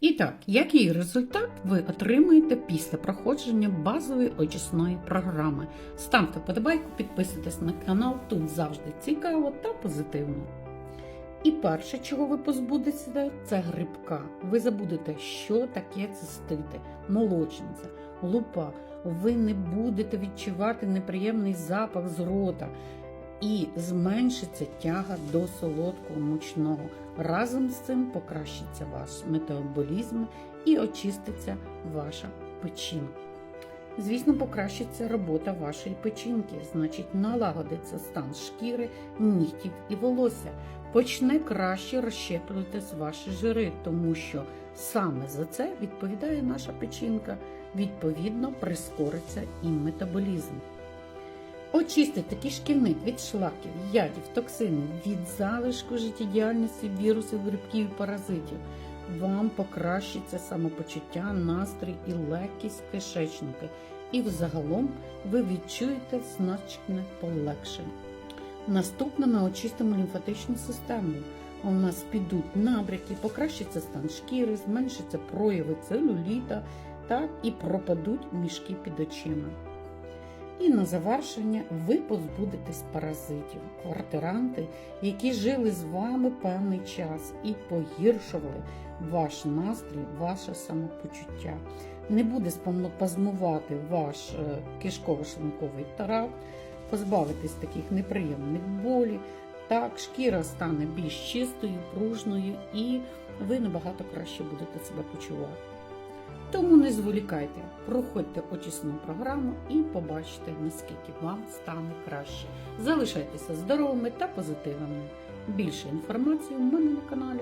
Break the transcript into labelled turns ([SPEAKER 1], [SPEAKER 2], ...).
[SPEAKER 1] І так, який результат ви отримаєте після проходження базової очисної програми? Ставте вподобайку, підписуйтесь на канал, тут завжди цікаво та позитивно. І перше, чого ви позбудетеся, це грибка. Ви забудете, що таке цистити, молочниця, лупа. Ви не будете відчувати неприємний запах з рота і зменшиться тяга до солодкого мучного. Разом з цим покращиться ваш метаболізм і очиститься ваша печінка. Звісно, покращиться робота вашої печінки, значить, налагодиться стан шкіри, нігтів і волосся. Почне краще розщеплюватись ваші жири, тому що саме за це відповідає наша печінка. Відповідно, прискориться і метаболізм. Очистити кишківник від шлаків, ядів, токсинів, від залишку життєдіяльності вірусів, грибків і паразитів. Вам покращиться самопочуття, настрій і легкість кишечника. І взагалом ви відчуєте значне полегшення. Наступне ми очистимо лімфатичну систему. У нас підуть набряки, покращиться стан шкіри, зменшаться прояви целюліта та і пропадуть мішки під очима. І на завершення ви позбудетесь паразитів, квартиранти, які жили з вами певний час і погіршували ваш настрій, ваше самопочуття. Не буде спазмувати ваш е, кишково-шлунковий тракт, позбавитись таких неприємних болів. Так, шкіра стане більш чистою, пружною, і ви набагато краще будете себе почувати. Тому не зволікайте, проходьте очисну програму і побачите, наскільки вам стане краще. Залишайтеся здоровими та позитивними. Більше інформації у мене на каналі.